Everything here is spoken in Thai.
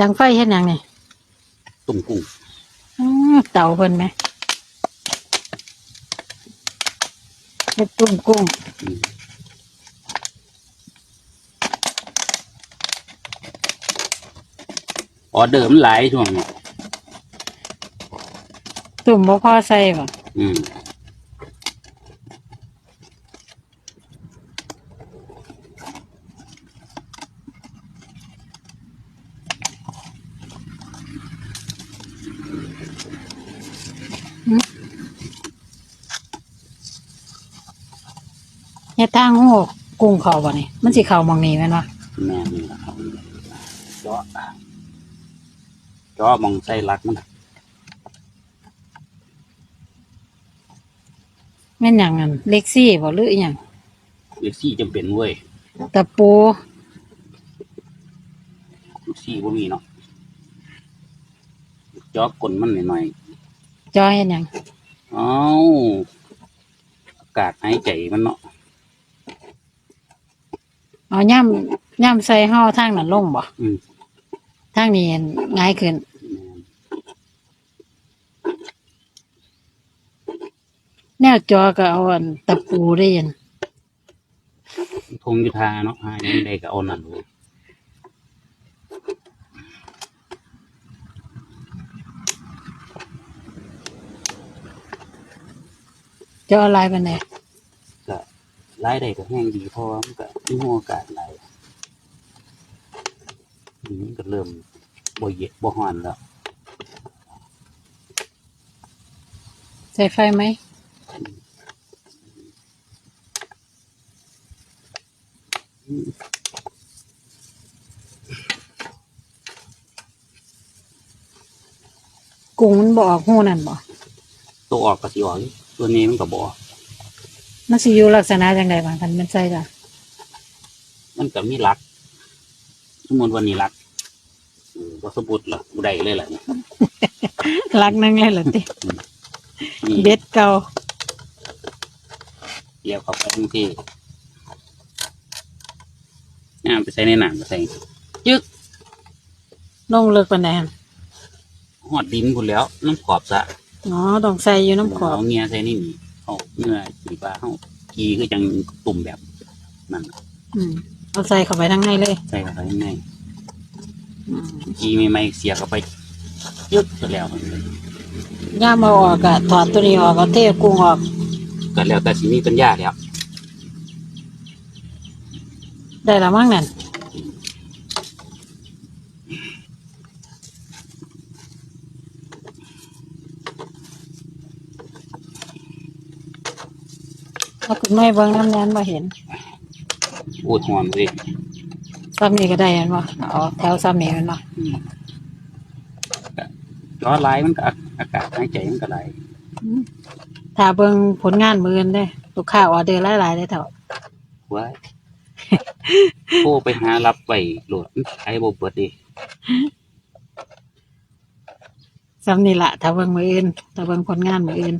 ดังไฟเฮ็ดหยังนี่ตุ่มกุ้งอื้อเต่าเพิ่นไหมเฮ็ดตุ้มกุ้งอืมออเดอร์มันหลายช่วงนี้ตุ่มบ่พอใส่บ่อืม เฮ็ดทางหูกุ้งเข้าบ่นี่มันสิเข้าหมองนี้แม่นบ่แม่นี่ละครับเจาะเจาะมองไส้รักมันน่ะแม่นหยังอันเล็กซี่บ่หรืออีหยังเล็กซี่จำเป็นเว้ยตะปูเล็กซี่ว่ามีเนาะเจาะกลนมันหน่อยจอเฮ็ดหยังๆเอ้าอากาศหายใจมันเนาะเอาย่ำย่ำใส่ห่อทางนั้นลงบ่อืมทางนี้ง่ายขึ้นแม่นแนวจอก็เอาอันตะปูได้ยันทงอยุทาเนาะหายังไดก็เอานั่นเลย จอลายปานใดก็รายได้ก็แห้งดีเพราะว่ามันก็มีหัวอากาศหลายอืมมันก็เริ่มบ่เย็นบ่ฮ้อนแล้วใส่ไฟไหมกุ้งมันบออกหูนั่นบ่ตัวออกก็สิออกอยู่ ตัวนี้มันก็บ่ออกมันสิอยู่ลักษณะจังไดบางคันมันใส่จ้ะมันก็มีหลักสมมติวันนี้หลักเออบ่สมบูรณ์หรอกบ่ได้เลยล่ะนี่ลักนั่งเลยเหรอตินี่เบ็ดเก่าเกี่ยวกับไปทั้งที่น้ำไปใส่ในน้ำก็ใส่จึกลงเลิกปานใดหั่นหอดดินพุ่นแล้วน้ำขอบสระ อ๋อต้องใส่อยู่น้ำขอบเอาเงียใส่นี่นี่เอาเนื้อสีปลาเอากีคือจังตุ่มแบบนั่นน่ะอืมเอาใส่เข้าไปทั้งในเลยใส่เข้าไปข้างในอืมกีไม่ไม่ๆเสียเข้าไปยึดก็แล้วมันเลยย่ามเอาออกอะถอดตัวนี้ออกเอาเทกุ้งออก ก็แล้วแต่สิมีปัญญาแล้วได้ละมั้งนั่น เอาคุณไม่เบิ่งน้ำแนนมาเห็นอูดหอมเลยซ้ำนี่ก็ได้เห็นบ่เอาแถวซ้ำนี่แมันบ่ร้อนร้ายมันก็อากาศหายใจมันก็ไหลายถ้าเบิ่งผลงานมืออนเด้ลูกค้าออเดอร์หลายๆได้เท่าไว้โทรไปหารับไปโหลดไอ้บ่เบิดดิซ้ำนี่ละถ้าเบิ่งมืออื่นถ้าเบิ่งผลงานมืออื่น